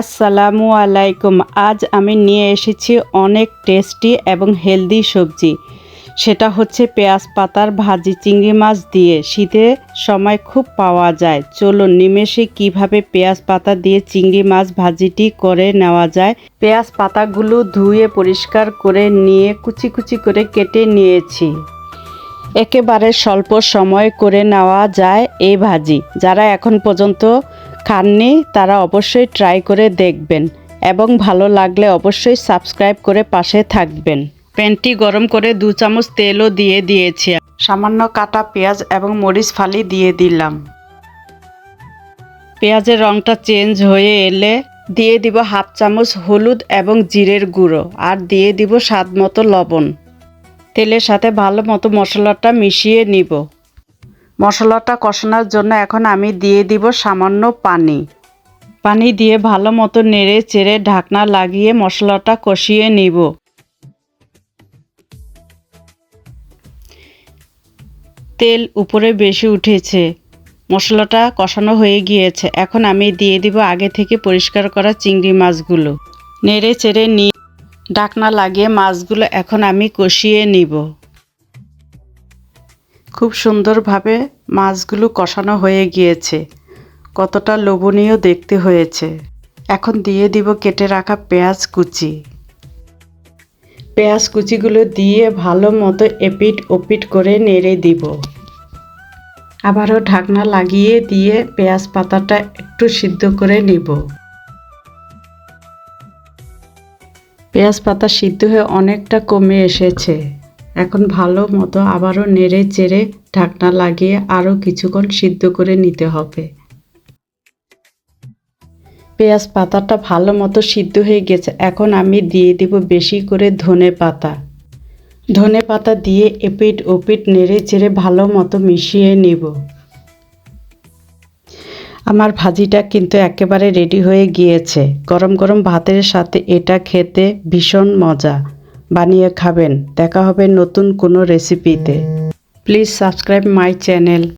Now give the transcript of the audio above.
আসসালামু আলাইকুম। আজ আমি নিয়ে এসেছি অনেক টেস্টি এবং হেলদি সবজি। সেটা হচ্ছে পেঁয়াজ পাতার ভাজি চিংড়ি মাছ দিয়ে। শীতের সময় খুব পাওয়া যায়। চলুন নিমেষে কীভাবে পেঁয়াজ পাতা দিয়ে চিংড়ি মাছ ভাজিটি করে নেওয়া যায়। পেঁয়াজ পাতাগুলো ধুয়ে পরিষ্কার করে নিয়ে কুচি কুচি করে কেটে নিয়েছি। একেবারে স্বল্প সময় করে নেওয়া যায় এই ভাজি। যারা এখন পর্যন্ত খাননি, তারা অবশ্যই ট্রাই করে দেখবেন এবং ভালো লাগলে অবশ্যই সাবস্ক্রাইব করে পাশে থাকবেন। প্যানটি গরম করে দু চামচ তেলও দিয়ে দিয়েছি। সামান্য কাটা পেঁয়াজ এবং মরিচ ফালি দিয়ে দিলাম। পেঁয়াজের রঙটা চেঞ্জ হয়ে এলে দিয়ে দিব হাফ চামচ হলুদ এবং জিরের গুঁড়ো আর দিয়ে দিব স্বাদ মতো লবণ। তেলের সাথে ভালো মতো মশলাটা মিশিয়ে নিব। মশলাটা কষানোর জন্য এখন আমি দিয়ে দিব সামান্য পানি। পানি দিয়ে ভালো মতো নেড়ে চেড়ে ঢাকনা লাগিয়ে মশলাটা কষিয়ে নিব। তেল উপরে বেশি উঠেছে। মশলাটা কষানো হয়ে গিয়েছে। এখন আমি দিয়ে দিব আগে থেকে পরিষ্কার করা চিংড়ি মাছগুলো। নেড়ে চেড়ে নিয়ে ঢাকনা লাগিয়ে মাছগুলো এখন আমি কষিয়ে নিব। খুব সুন্দরভাবে মাছগুলো কষানো হয়ে গিয়েছে। কতটা লোভনীয় দেখতে হয়েছে। এখন দিয়ে দিব কেটে রাখা পেঁয়াজ কুচি। পেঁয়াজ কুচিগুলো দিয়ে ভালো মতো এপিট ওপিট করে নেড়ে দিব। আবারও ঢাকনা লাগিয়ে দিয়ে পেঁয়াজ পাতাটা একটু সিদ্ধ করে নিব। পেঁয়াজ পাতা সিদ্ধ হয়ে অনেকটা কমে এসেছে। এখন ভালো মতো আবারও নেড়ে চেড়ে ঢাকনা লাগিয়ে আরও কিছুক্ষণ সিদ্ধ করে নিতে হবে। পেঁয়াজ পাতাটা ভালো মতো সিদ্ধ হয়ে গেছে। এখন আমি দিয়ে দিব বেশি করে ধনে পাতা। ধনে পাতা দিয়ে এপিট ওপিট নেড়ে চেড়ে ভালো মতো মিশিয়ে নিব। আমার ভাজিটা কিন্তু একেবারে রেডি হয়ে গিয়েছে। গরম গরম ভাতের সাথে এটা খেতে ভীষণ মজা। বানিয়ে খাবেন। দেখা হবে নতুন কোনো রেসিপিতে প্লিজ সাবস্ক্রাইব মাই চ্যানেল